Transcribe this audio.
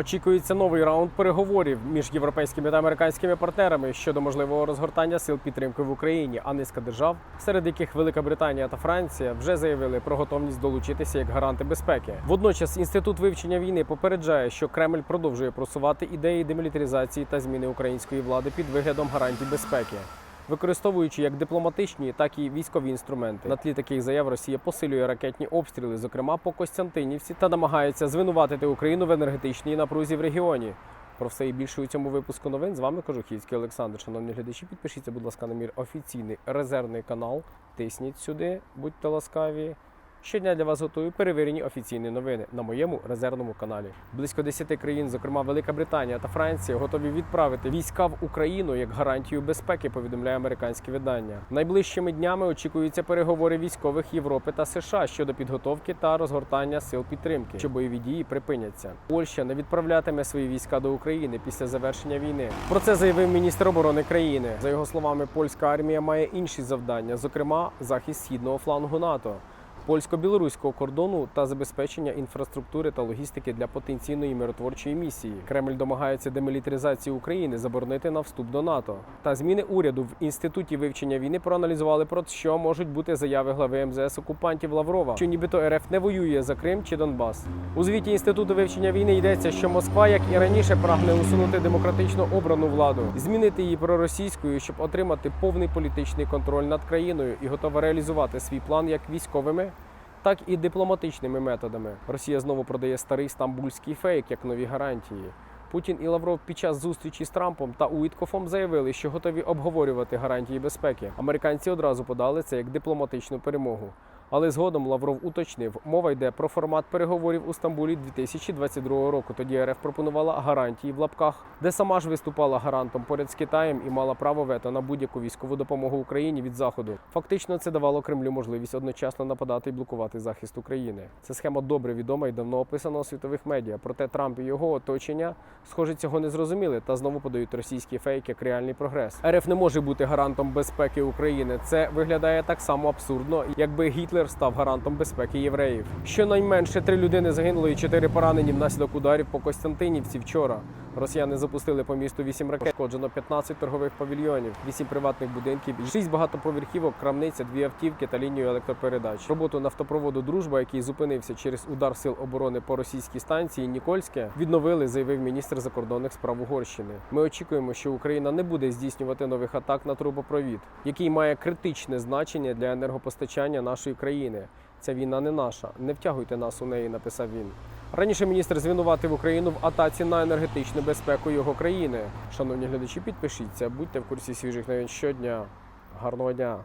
Очікується новий раунд переговорів між європейськими та американськими партнерами щодо можливого розгортання сил підтримки в Україні. А низка держав, серед яких Велика Британія та Франція, вже заявили про готовність долучитися як гаранти безпеки. Водночас інститут вивчення війни попереджає, що Кремль продовжує просувати ідеї демілітаризації та зміни української влади під виглядом гарантій безпеки. Використовуючи як дипломатичні, так і військові інструменти. На тлі таких заяв Росія посилює ракетні обстріли, зокрема по Костянтинівці, та намагається звинуватити Україну в енергетичній напрузі в регіоні. Про все і більше у цьому випуску новин. З вами Кожухівський Олександр. Шановні глядачі, підпишіться, будь ласка, на мій офіційний резервний канал. Тисніть сюди, будьте ласкаві. Щодня для вас готую перевірені офіційні новини на моєму резервному каналі. Близько 10 країн, зокрема Велика Британія та Франція, готові відправити війська в Україну як гарантію безпеки. Повідомляє американське видання. Найближчими днями очікуються переговори військових Європи та США щодо підготовки та розгортання сил підтримки, що бойові дії припиняться. Польща не відправлятиме свої війська до України після завершення війни. Про це заявив міністр оборони країни. За його словами, польська армія має інші завдання, зокрема захист східного флангу НАТО польсько-білоруського кордону та забезпечення інфраструктури та логістики для потенційної миротворчої місії. Кремль домагається демілітаризації України, заборонити на вступ до НАТО. Та зміни уряду в інституті вивчення війни проаналізували про що можуть бути заяви глави МЗС окупантів Лаврова, що нібито РФ не воює за Крим чи Донбас. У звіті інституту вивчення війни йдеться, що Москва, як і раніше, прагне усунути демократично обрану владу, змінити її проросійською, щоб отримати повний політичний контроль над країною і готова реалізувати свій план як військовими так і дипломатичними методами. Росія знову продає старий стамбульський фейк як нові гарантії. Путін і Лавров під час зустрічі з Трампом та Уіткофом заявили, що готові обговорювати гарантії безпеки. Американці одразу подали це як дипломатичну перемогу. Але згодом Лавров уточнив, мова йде про формат переговорів у Стамбулі 2022 року. Тоді РФ пропонувала гарантії в лапках, де сама ж виступала гарантом поряд з Китаєм і мала право вето на будь-яку військову допомогу Україні від заходу. Фактично, це давало Кремлю можливість одночасно нападати і блокувати захист України. Ця схема добре відома і давно описана у світових медіа. Проте Трамп і його оточення, схоже, цього не зрозуміли та знову подають російський фейк як реальний прогрес. РФ не може бути гарантом безпеки України. Це виглядає так само абсурдно, якби Гітлер став гарантом безпеки євреїв. Щонайменше три людини загинули і чотири поранені внаслідок ударів по Костянтинівці вчора. Росіяни запустили по місту 8 ракет, пошкоджено 15 торгових павільйонів, 8 приватних будинків, 6 багатоповерхівок, крамниця, дві автівки та лінію електропередач. Роботу нафтопроводу Дружба, який зупинився через удар сил оборони по російській станції Нікольське, відновили, заявив міністр закордонних справ Угорщини. Ми очікуємо, що Україна не буде здійснювати нових атак на трубопровід, який має критичне значення для енергопостачання нашої країни. Ця війна не наша. Не втягуйте нас у неї, написав він. Раніше міністр звинуватив Україну в атаці на енергетичну безпеку його країни. Шановні глядачі, підпишіться, будьте в курсі свіжих новин щодня. Гарного дня!